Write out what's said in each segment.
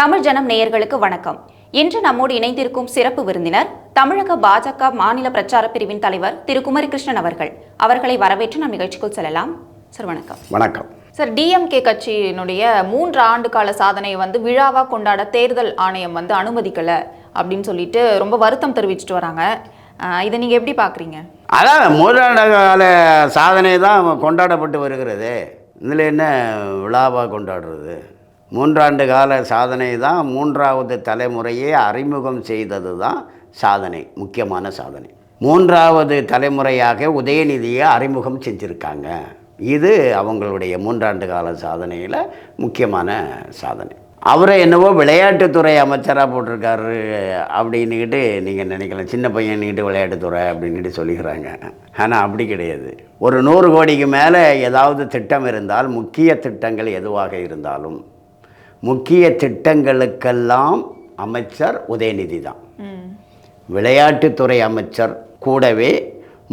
தமிழ் ஜனம் நேயர்களுக்கு வணக்கம். இன்று நம்மோடு இணைந்திருக்கும் சிறப்பு விருந்தினர் தமிழக பாஜக மாநில பிரச்சார பிரிவின் தலைவர் திரு குமரிகிருஷ்ணன் அவர்கள். அவர்களை வரவேற்று நம் நிகழ்ச்சிக்குள் செல்லலாம். சார் வணக்கம். வணக்கம். சார் டிஎம்கே கட்சியினுடைய மூன்று ஆண்டு கால சாதனையை வந்து விழாவா கொண்டாட தேர்தல் ஆணையம் வந்து அனுமதிக்கல அப்படின்னு சொல்லிட்டு ரொம்ப வருத்தம் தெரிவிச்சிட்டு வராங்க. இதை நீங்க எப்படி பாக்குறீங்க? அதான் மூன்றாண்டு கால சாதனை தான் கொண்டாடப்பட்டு வருகிறது. இதில் என்ன விழாவாக கொண்டாடுறது? மூன்றாண்டு கால சாதனை தான் மூன்றாவது தலைமுறையை அறிமுகம் செய்தது தான் சாதனை முக்கியமான சாதனை. மூன்றாவது தலைமுறையாக உதயநிதியை அறிமுகம் செஞ்சுருக்காங்க. இது அவங்களுடைய மூன்றாண்டு கால சாதனையில் முக்கியமான சாதனை. அவரை என்னவோ விளையாட்டுத்துறை அமைச்சராக போட்டிருக்காரு அப்படின்னுக்கிட்டு நீங்கள் நினைக்கலாம். சின்ன பையன்னுக்கிட்டு விளையாட்டுத்துறை அப்படின்னுட்டு சொல்லிக்கிறாங்க. ஆனால் அப்படி கிடையாது. ஒரு நூறு கோடிக்கு மேலே ஏதாவது திட்டம் இருந்தால் முக்கிய திட்டங்கள் எதுவாக இருந்தாலும் முக்கிய திட்டங்களுக்கெல்லாம் அமைச்சர் உதயநிதி தான். விளையாட்டுத்துறை அமைச்சர் கூடவே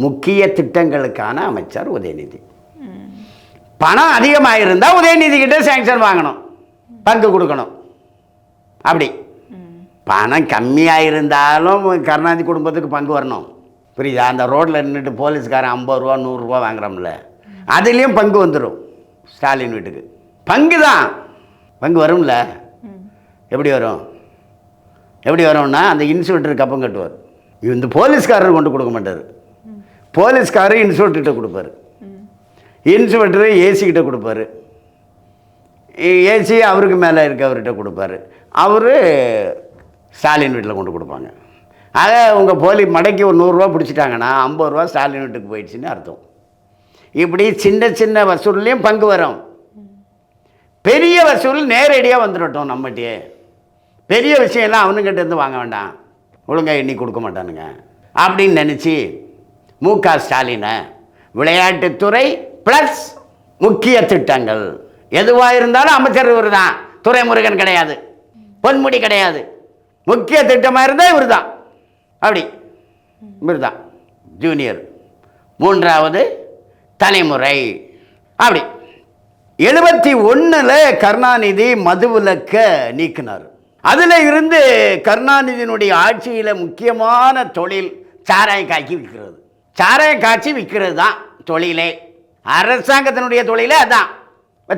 முக்கிய திட்டங்களுக்கான அமைச்சர் உதயநிதி. பணம் அதிகமாக இருந்தால் உதயநிதி கிட்ட சேங்ஷன் வாங்கணும். பங்கு கொடுக்கணும். அப்படி. பணம் கம்மியாக இருந்தாலும் கருணாநிதி குடும்பத்துக்கு பங்கு வரணும். புரியுதா? அந்த ரோட்டில் நின்றுட்டு போலீஸ்காரன் ஐம்பது ரூபா நூறுரூவா வாங்குறோம்ல. அதுலேயும் பங்கு வந்துடும் ஸ்டாலின் வீட்டுக்கு. பங்கு தான் பங்கு வரும்ல? எப்படி வரும்? எப்படி வரும்னா அந்த இன்ஸ்பெக்டர் கப்பம் கட்டுவார். இந்த போலீஸ்காரர் கொண்டு கொடுக்க மாட்டார். போலீஸ்காரர் இன்ஸ்பெக்டர்கிட்ட கொடுப்பாரு. இன்ஸ்பெக்டர் ஏசி கிட்ட கொடுப்பாரு. ஏசி அவருக்கு மேலே இருக்கவர்கிட்ட கொடுப்பாரு. அவர் ஸ்டாலின் வீட்டில் கொண்டு கொடுப்பாங்க. ஆக உங்கள் போலி மடக்கி ஒரு நூறுரூவா பிடிச்சிட்டாங்கன்னா ஐம்பது ரூபா ஸ்டாலின் வீட்டுக்கு போயிடுச்சுன்னு அர்த்தம். இப்படி சின்ன சின்ன வசூல்லையும் பங்கு வரும். பெரிய வசூல் நேரடியாக வந்துடட்டும் நம்மகிட்டயே. பெரிய விஷயம்லாம் அவனுங்கிட்ட இருந்து வாங்க வேண்டாம். ஒழுங்கா எண்ணி கொடுக்க மாட்டானுங்க. அப்படின்னு நினச்சி மு க ஸ்டாலினை விளையாட்டுத்துறை ப்ளஸ் முக்கிய திட்டங்கள். எதுவாக இருந்தாலும் அமைச்சர் இவர் தான் துரைமுருகன் கிடையாது. பொன்முடி கிடையாது. முக்கிய திட்டமாக இருந்தால் இவர் தான் அப்படி. இவர் தான் ஜூனியர் மூன்றாவது தலைமுறை. அப்படி. எழுபத்தி ஒன்றில் கருணாநிதி மதுவிலக்க நீக்கினார். அதில் இருந்து கருணாநிதியினுடைய ஆட்சியில் முக்கியமான தொழில் சாராயம் காய்ச்சி விற்கிறது. சாராயம் காய்ச்சி விற்கிறது தான் தொழிலே. அரசாங்கத்தினுடைய தொழிலே அதான்.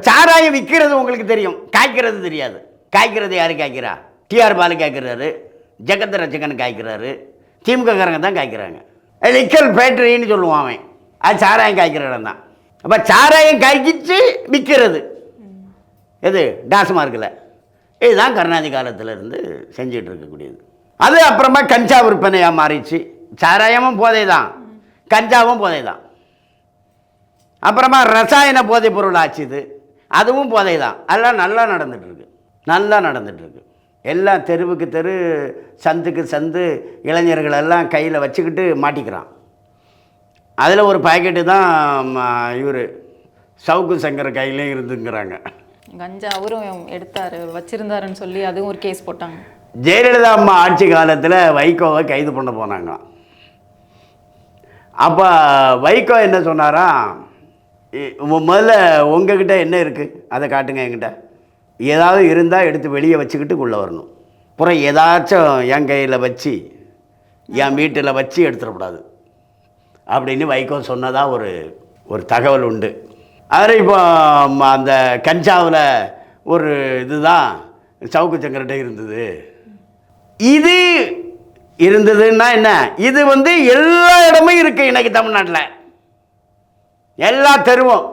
சாராயம் விற்கிறது உங்களுக்கு தெரியும். காய்க்கிறது தெரியாது. காய்க்கிறது யார் காய்க்கிறா? டிஆர் பாலு காய்க்கிறாரு. ஜெகத் ரச்சகன் காய்க்கிறாரு. திமுககாரங்க தான் காய்க்கிறாங்க. லிக்கல் ஃபேக்டரின்னு சொல்லுவான் அவன். அது சாராயம் காய்க்கிற இடம் தான். அப்போ சாராயம் கழிச்சு விற்கிறது எது? டாஸ்மார்க்கில் இதுதான் கருணாநிதி காலத்தில் இருந்து செஞ்சுட்டு இருக்கக்கூடியது. அது அப்புறமா கஞ்சா விற்பனையாக மாறிச்சு. சாராயமும் போதை தான் கஞ்சாவும் போதை தான் அப்புறமா ரசாயன போதைப் பொருள் ஆச்சுது அதுவும் போதை தான் அதெல்லாம் நல்லா நடந்துகிட்ருக்கு நல்லா நடந்துகிட்ருக்கு எல்லாம் தெருவுக்கு தெரு சந்துக்கு சந்து இளைஞர்களெல்லாம் கையில் வச்சுக்கிட்டு மாட்டிக்கிறான். அதில் ஒரு பாக்கெட்டு தான் இவர் சவுக்கு சங்கர் கையிலையும் இருந்துங்கிறாங்க. கஞ்சா அவரும் எடுத்தாரு வச்சிருந்தாருன்னு சொல்லி அதுவும் ஒரு கேஸ் போட்டாங்க. ஜெயலலிதா அம்மா ஆட்சி காலத்தில் வைகோவை கைது பண்ண போனாங்க அப்போ வைகோ என்ன சொன்னாரா? முதல்ல உங்ககிட்ட என்ன இருக்குது அதை காட்டுங்க என்கிட்ட. ஏதாவது இருந்தால் எடுத்து வெளியே வச்சுக்கிட்டு உள்ளே வரணும். அப்புறம் ஏதாச்சும் என் கையில் வச்சு என் வீட்டில் வச்சு எடுத்துடக்கூடாது. அப்படின்னு வைகோ சொன்னதாக ஒரு ஒரு தகவல் உண்டு. அதில் இப்போ அந்த கஞ்சாவில் ஒரு இதுதான் சவுக்கு சங்கர்கிட்ட இருந்தது. இது இருந்ததுன்னா என்ன? இது வந்து எல்லா இடமும் இருக்குது இன்றைக்கி தமிழ்நாட்டில். எல்லா தெருவும்.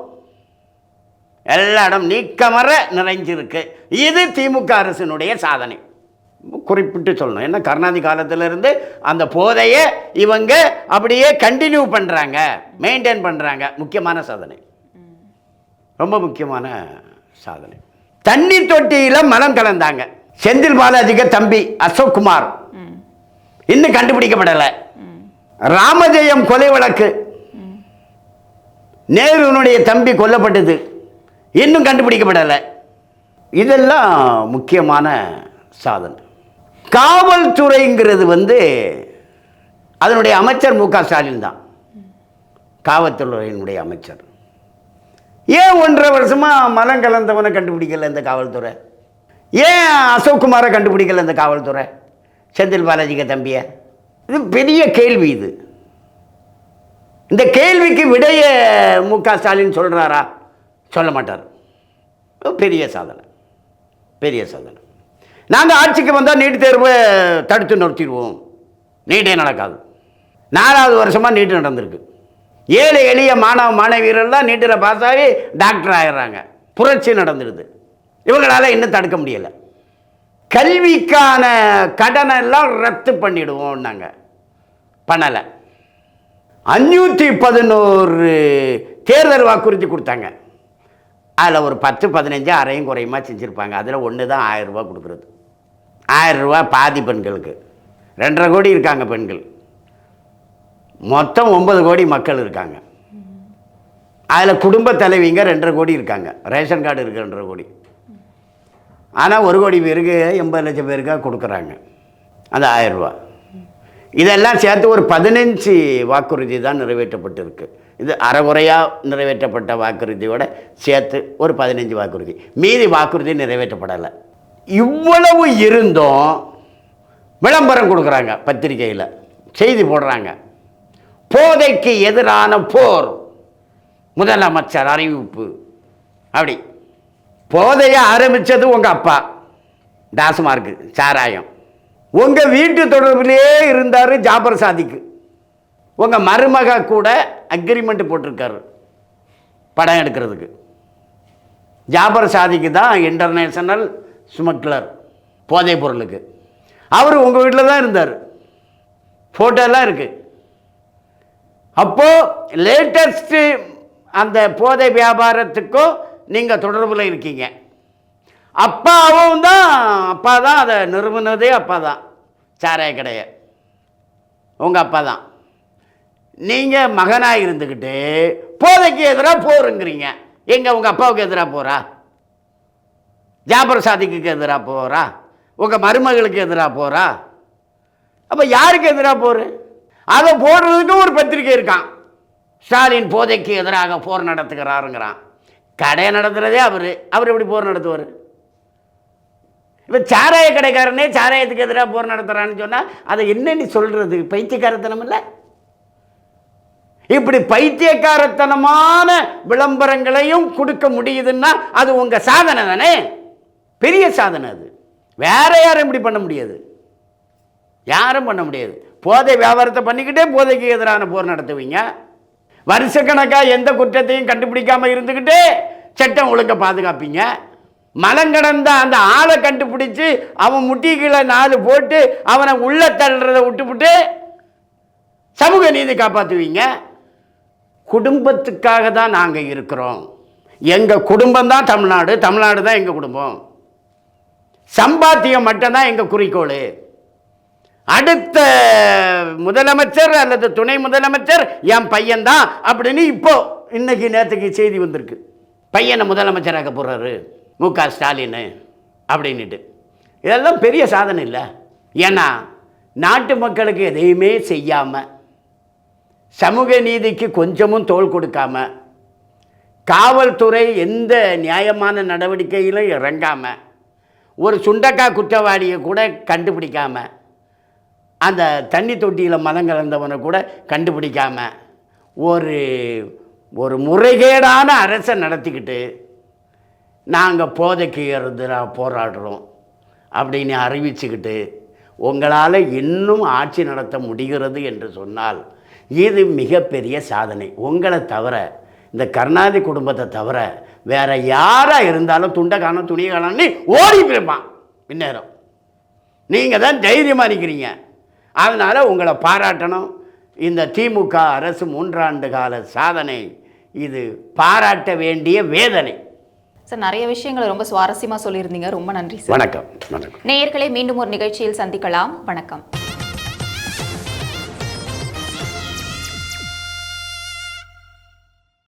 எல்லா இடம் நீக்கமர நிறைஞ்சிருக்கு. இது திமுக அரசினுடைய சாதனை. குறிப்பிட்டு சொல்லணும். ஏன்னா கருணாநிதி காலத்திலிருந்து அந்த போதையை இவங்க அப்படியே கண்டினியூ பண்ணுறாங்க மெயின்டைன் பண்ணுறாங்க முக்கியமான சாதனை. ரொம்ப முக்கியமான சாதனை. தண்ணி தொட்டியில் மலம் கலந்தாங்க. செந்தில் பாலாஜிக்கு தம்பி அசோக் குமார். இன்னும் கண்டுபிடிக்கப்படலை. ராமஜெயம் கொலை வழக்கு. நேருனுடைய தம்பி கொல்லப்பட்டது. இன்னும் கண்டுபிடிக்கப்படலை. இதெல்லாம் முக்கியமான சாதனை. காவல்துறைங்கிறது வந்து அதனுடைய அமைச்சர் மு க ஸ்டாலின் தான். காவல்துறையினுடைய அமைச்சர். ஏன் ஒன்றரை வருஷமாக மலம் கலந்தவனை கண்டுபிடிக்கல இந்த காவல்துறை? ஏன் அசோக் குமாரை கண்டுபிடிக்கல இந்த காவல்துறை? செந்தில் பாலாஜிக்கு தம்பியை? இது பெரிய கேள்வி இது. இந்த கேள்விக்கு விடைய மு க ஸ்டாலின் சொல்கிறாரா சொல்ல மாட்டார். பெரிய சாதனை. பெரிய சாதனை. நாங்கள் ஆட்சிக்கு வந்தால் நீட் தேர்வை தடுத்து நிறுத்திடுவோம். நீட்டே நடக்காது. நாலாவது வருஷமாக நீட்டு நடந்திருக்கு. ஏழை எளிய மாணவ மாணவியரெல்லாம் நீட்டில் பாஸ் ஆகி டாக்டர் ஆயிடுறாங்க. புரட்சி நடந்துடுது. இவங்களால் இன்னும் தடுக்க முடியலை. கல்விக்கான கடனை எல்லாம் ரத்து பண்ணிடுவோம் நாங்கள் பண்ணலை. அஞ்சூற்றி பதினோரு தேர்தல் வாக்குறுதி கொடுத்தாங்க. அதில் ஒரு பத்து பதினஞ்சு அரையும் குறையுமா செஞ்சுருப்பாங்க. அதில் ஒன்று தான் ஆயிரம் ரூபா கொடுக்குறது. ஆயிரம் பாதி பெண்களுக்கு. ரெண்டரை கோடி இருக்காங்க பெண்கள். மொத்தம் ஒன்பது கோடி மக்கள் இருக்காங்க. அதில் குடும்ப தலைவிங்க ரெண்டரை கோடி இருக்காங்க. ரேஷன் கார்டு இருக்குது ரெண்டரை கோடி. ஆனால் ஒரு கோடி பேருக்கு எண்பது லட்சம் பேருக்காக கொடுக்குறாங்க. அந்த ஆயிரரூவா இதெல்லாம் சேர்த்து ஒரு பதினஞ்சு வாக்குறுதி தான் நிறைவேற்றப்பட்டிருக்கு. இது அறகுறையாக நிறைவேற்றப்பட்ட வாக்குறுதியோட சேர்த்து ஒரு பதினஞ்சு வாக்குறுதி. மீதி வாக்குறுதி நிறைவேற்றப்படலை. இவ்வளவு இருந்தும் விளம்பரம் கொடுக்குறாங்க பத்திரிகையில் செய்தி போடுறாங்க. போதைக்கு எதிரான போர். முதலமைச்சர் அறிவிப்பு. அப்படி. போதையை ஆரம்பித்தது உங்கள் அப்பா. டாஸ்மார்க்கு சாராயம். உங்கள் வீட்டு தொடர்பிலேயே இருந்தார் ஜாபர் சாதிக்கு. உங்கள் மருமக கூட அக்ரிமெண்ட் போட்டிருக்காரு. படம் எடுக்கிறதுக்கு. ஜாபர் சாதிக்கு தான் இன்டர்நேஷனல் ஸ்மக்லர் போதைப் பொருளுக்கு. அவர் உங்கள் வீட்டில் தான் இருந்தார். ஃபோட்டோலாம் இருக்குது அப்போது லேட்டஸ்ட்டு அந்த போதை வியாபாரத்துக்கும் நீங்கள் தொடர்பில் இருக்கீங்க. அப்பாவும் தான் அப்பா தான் அதை நிறுவனதே அப்பா தான். சாராய கடையை. உங்கள் அப்பா தான். நீங்கள் மகனாக இருந்துக்கிட்டு போதைக்கு எதிராக போருங்கிறீங்க. எங்கே உங்கள் அப்பாவுக்கு எதிராக போகிறா ஜாபர் சாதிக்கு எதிராக போகிறா உங்கள் மருமகளுக்கு எதிராக போகிறா அப்போ யாருக்கு எதிராக போகிற அதை போடுறதுக்கு ஒரு பத்திரிக்கை இருக்கான். ஸ்டாலின் போதைக்கு எதிராக போர் நடத்துகிறாருங்கிறான். கடை நடத்துகிறதே அவர். அவர் எப்படி போர் நடத்துவார்? இப்போ சாராய கடைக்காரனே சாராயத்துக்கு எதிராக போர் நடத்துகிறான்னு சொன்னால் அதை என்னன்னு சொல்கிறது பைத்தியக்காரத்தனம் இல்லை? இப்படி பைத்தியக்காரத்தனமான விளம்பரங்களையும் கொடுக்க முடியுதுன்னா அது உங்கள் சாதனை தானே? பெரிய சாதனை அது. வேற யாரும் இப்படி பண்ண முடியாது. யாரும் பண்ண முடியாது. போதை வியாபாரத்தை பண்ணிக்கிட்டே போதைக்கு எதிரான போர் நடத்துவீங்க. வருஷக்கணக்காக எந்த குற்றத்தையும் கண்டுபிடிக்காமல் இருந்துக்கிட்டு சட்டம் ஒழுங்க பாதுகாப்பீங்க. மலங்கடந்த அந்த ஆளை கண்டுபிடிச்சி அவன் முட்டி கீழே நாலு போட்டு அவனை உள்ள தள்ளுறதை விட்டுவிட்டு சமூக நீதி காப்பாற்றுவீங்க குடும்பத்துக்காக தான் நாங்கள் இருக்கிறோம். எங்கள் குடும்பம் தான் தமிழ்நாடு தமிழ்நாடு தான் எங்கள் குடும்பம். சம்பாத்தியம் மட்டும்தான் எங்கள் குறிக்கோள். அடுத்த முதலமைச்சர் அல்லது துணை முதலமைச்சர் என் பையன்தான் அப்படின்னு இப்போ இன்னைக்கு நேற்றுக்கு செய்தி வந்திருக்கு. பையனை முதலமைச்சராக போகிறாரு மு க ஸ்டாலின் அப்படின்ட்டு இதெல்லாம் பெரிய சாதனை இல்லை. ஏன்னா நாட்டு மக்களுக்கு எதையுமே செய்யாமல் சமூக நீதிக்கு கொஞ்சமும் தோல் கொடுக்காம காவல்துறை எந்த நியாயமான நடவடிக்கையிலும் இறங்காமல் ஒரு சுண்டக்காய் குற்றவாளியை கூட கண்டுபிடிக்காமல் அந்த தண்ணி தொட்டியில் மதம் கலந்தவனை கூட கண்டுபிடிக்காமல் ஒரு ஒரு முறைகேடான அரசை நடத்திக்கிட்டு நாங்கள் போதைக்கு எதிராக போராடுறோம் அப்படின்னு அறிவிச்சுக்கிட்டு உங்களால் இன்னும் ஆட்சி நடத்த முடிகிறது என்று சொன்னால் இது மிகப்பெரிய சாதனை. உங்களை தவிர இந்த கருணாநிதி குடும்பத்தை தவிர வேற யாராக இருந்தாலும் துண்டை காணும் துணியை காணும்னு ஓடி போயிருப்பான் இந்நேரம் நீங்கள் தான் தைரியமாக நிற்கிறீங்க அதனால் உங்களை பாராட்டணும். இந்த திமுக அரசு மூன்றாண்டு கால சாதனை. இது பாராட்ட வேண்டிய வேதனை. சார் நிறைய விஷயங்களை ரொம்ப சுவாரஸ்யமா சொல்லியிருந்தீங்க. ரொம்ப நன்றி சார். வணக்கம். வணக்கம். நேயர்களை மீண்டும் ஒரு நிகழ்ச்சியில் சந்திக்கலாம். வணக்கம்.